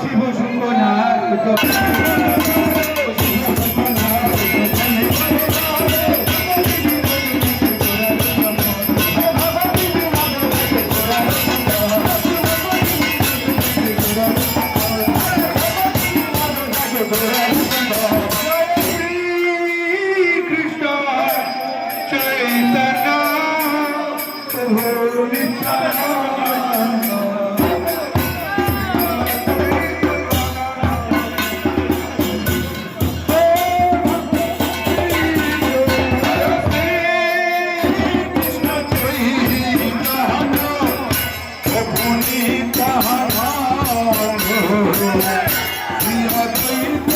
শিব শঙ্কর নাগ মনে তাহার প্রিয়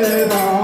Yeah.